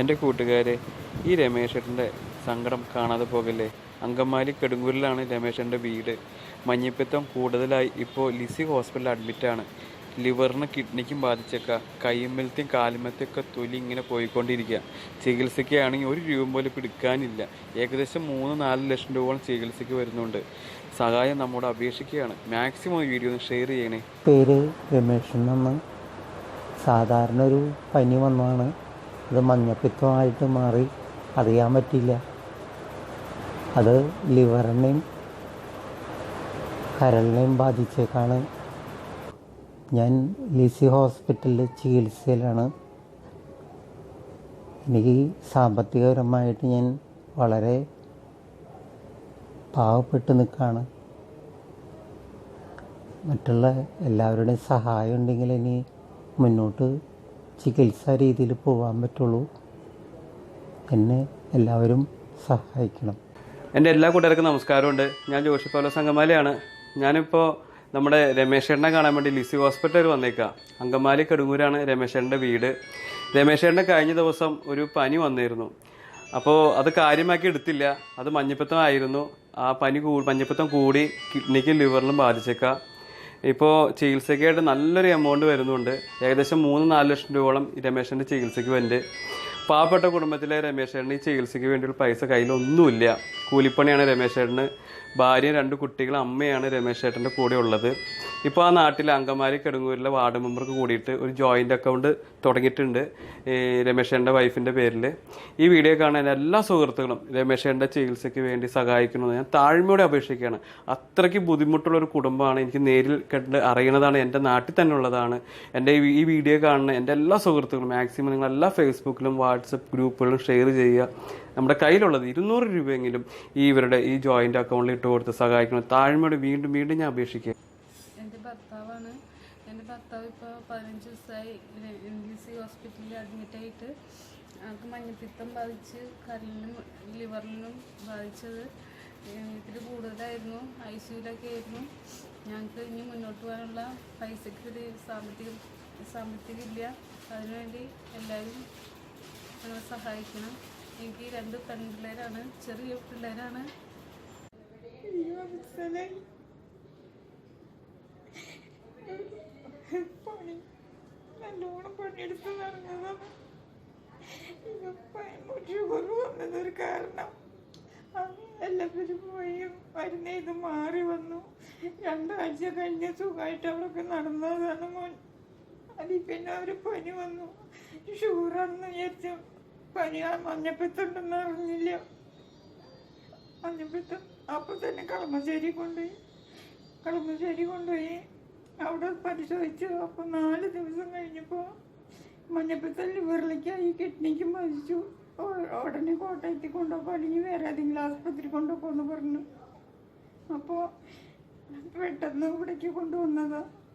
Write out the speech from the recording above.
എന്റെ കൂട്ടുകാരെ ഈ രമേശേട്ടന്റെ സങ്കടം കാണാതെ പോകല്ലേ? അങ്കമാലി കെടുങ്കൂരിലാണ് രമേശന്റെ വീട്. മഞ്ഞപ്പിത്തം കൂടുതലായി ഇപ്പോൾ ലിസി ഹോസ്പിറ്റലിൽ അഡ്മിറ്റാണ് ലിവറിന് കിഡ്നിക്കും ബാധിച്ചേക്ക. കയ്യുമ്മലത്തെയും കാലുമ്മലത്തെയൊക്കെ തൊലി ഇങ്ങനെ പോയിക്കൊണ്ടിരിക്കുക ചികിത്സയ്ക്കാണെങ്കിൽ ഒരു രൂപ പോലും പിടിക്കാനില്ല ഏകദേശം മൂന്ന് നാല് ലക്ഷം രൂപയോളം ചികിത്സയ്ക്ക് വരുന്നുണ്ട്. സഹായം നമ്മോട് അപേക്ഷിക്കുകയാണ്. മാക്സിമം വീഡിയോ ഷെയർ ചെയ്യണേ. പേര് രമേശൻ എന്ന് സാധാരണ ഒരു പനി വന്നതാണ്. അത് മഞ്ഞപ്പിത്തമായിട്ട് മാറി അറിയാൻ പറ്റില്ല അത് ലിവറിനെയും കരളിനെയും ബാധിച്ചേക്കാണ്. ഞാൻ ലിസി ഹോസ്പിറ്റലിൽ ചികിത്സയിലാണ്. എനിക്ക് സാമ്പത്തികപരമായിട്ട് ഞാൻ വളരെ പാവപ്പെട്ട് നിൽക്കുകയാണ്. മറ്റുള്ള എല്ലാവരുടെയും സഹായം ഉണ്ടെങ്കിൽ ഇനി മുന്നോട്ട് ചികിത്സാ രീതിയിൽ പോകാൻ പറ്റുള്ളൂ. എന്നെ എല്ലാവരും സഹായിക്കണം. എന്റെ എല്ലാ കൂട്ടുകാർക്കും നമസ്കാരമുണ്ട്. ഞാൻ ജോഷി പൗലോ സംഗമാലിയാണ്. ഞാനിപ്പോൾ നമ്മുടെ രമേശേട്ടനെ കാണാൻ വേണ്ടി ലിസി ഹോസ്പിറ്റലിൽ വന്നേക്കാം. അങ്കമാലി കടുങ്ങൂരാണ് രമേശേട്ടന്റെ വീട്. രമേശേട്ടന്റെ കഴിഞ്ഞ ദിവസം ഒരു പനി വന്നിരുന്നു. അപ്പോൾ അത് കാര്യമാക്കി എടുത്തില്ല. അത് മഞ്ഞപ്പിത്തമായിരുന്നു ആ പനി കൂ മഞ്ഞപ്പിത്തം കൂടി കിഡ്നിക്കും ലിവറിലും ബാധിച്ചേക്കാം. ഇപ്പോൾ ചികിത്സയ്ക്കായിട്ട് നല്ലൊരു എമൗണ്ട് വരുന്നുണ്ട്. ഏകദേശം മൂന്ന് നാല് ലക്ഷം രൂപയോളം രമേശന്റെ ചികിത്സയ്ക്ക് വേണ്ടി. പാവപ്പെട്ട കുടുംബത്തിലെ രമേശേട്ടന് ഈ ചികിത്സയ്ക്ക് വേണ്ടിയുള്ള പൈസ കയ്യിലൊന്നുമില്ല. കൂലിപ്പണിയാണ് രമേശേട്ടന്. ഭാര്യയും രണ്ട് കുട്ടികളും അമ്മയാണ് രമേശേട്ടന്റെ കൂടെ ഉള്ളത്. ഇപ്പോൾ ആ നാട്ടിലെ അങ്കമാലി കെടുങ്ങൂരിലെ വാർഡ് മെമ്പർക്ക് കൂടിയിട്ട് ഒരു ജോയിന്റ് അക്കൗണ്ട് തുടങ്ങിയിട്ടുണ്ട് രമേശേന്റെ വൈഫിന്റെ പേരിൽ ഈ വീഡിയോ കാണാൻ എല്ലാ സുഹൃത്തുക്കളും രമേശേന്റെ ചികിത്സയ്ക്ക് വേണ്ടി സഹായിക്കണമെന്ന് ഞാൻ താഴ്മയോടെ അപേക്ഷിക്കുകയാണ്. അത്രയ്ക്ക് ബുദ്ധിമുട്ടുള്ള ഒരു കുടുംബമാണ് എനിക്ക് നേരിൽ കണ്ട് അറിയണതാണ് എന്റെ നാട്ടിൽ തന്നെ ഉള്ളതാണ്. എന്റെ ഈ വീഡിയോ കാണുന്ന എന്റെ എല്ലാ സുഹൃത്തുക്കളും മാക്സിമം നിങ്ങൾ എല്ലാ ഫേസ്ബുക്കിലും വാട്സപ്പ് ഗ്രൂപ്പുകളിലും ഷെയർ ചെയ്യുക. നമ്മുടെ കയ്യിലുള്ളത് ഇരുന്നൂറ് രൂപയെങ്കിലും ഈ ഇവരുടെ ഈ ജോയിന്റ് അക്കൗണ്ടിൽ ഇട്ട് കൊടുത്ത് സഹായിക്കണം. താഴ്മയോടെ വീണ്ടും വീണ്ടും ഞാൻ അപേക്ഷിക്കുക ഭർത്താവാണ്. എന്റെ ഭർത്താവ് ഇപ്പോൾ പതിനഞ്ച് ദിവസമായി എം ഡി സി ഹോസ്പിറ്റലിൽ അഡ്മിറ്റായിട്ട്. ആൾക്ക് മഞ്ഞപ്പിത്തം ബാധിച്ച് കരലിനും ലിവറിനും ബാധിച്ചത്. ഇതിൽ കൂടുതലായിരുന്നു. ഐ സിയുലൊക്കെ ആയിരുന്നു. ഞങ്ങൾക്ക് ഇനി മുന്നോട്ട് പോകാനുള്ള പൈസയ്ക്ക് ഒരു സാമ്പത്തിക സാമ്പത്തികമില്ല അതിനുവേണ്ടി എല്ലാവരും ഞങ്ങളെ സഹായിക്കണം. എനിക്ക് രണ്ട് പെൺപിള്ളേരാണ്. ചെറിയ പിള്ളേരാണ്. പണി. നല്ലോണം പണിയെടുത്ത് നടന്നതാണ് ഷുഗർ വന്നതൊരു കാരണം. എല്ലാവരും പോയി മരുന്ന് ഇത് മാറി വന്നു. രണ്ടാഴ്ച കഴിഞ്ഞ് സുഖമായിട്ട് അവളൊക്കെ നടന്നതാണ് മോൻ. അതിൽ പിന്നെ ഒരു പനി വന്നു. ഷുഗറാണെന്ന് വിചാരിച്ചു പനി മഞ്ഞപ്പിത്തുണ്ടെന്ന് അറിഞ്ഞില്ല. മഞ്ഞപ്പിത്തം അപ്പോൾ തന്നെ കളമശ്ശേരി കൊണ്ടുപോയി. കളമശ്ശേരി കൊണ്ടുപോയി. അവിടെ പരിശോധിച്ചു. അപ്പം നാല് ദിവസം കഴിഞ്ഞപ്പോൾ മഞ്ഞപ്പിത്തം വിരളിക്കായി കിഡ്നിക്ക് ഉ- ഉടനെ കോട്ടയത്തിൽ കൊണ്ടുപോകും അല്ലെങ്കിൽ വേറെ ഏതെങ്കിലും ആസ്പത്രി കൊണ്ടുപോകുമെന്ന് പറഞ്ഞു. അപ്പോൾ പെട്ടെന്ന് ഇവിടേക്ക് കൊണ്ടുവന്നതാണ്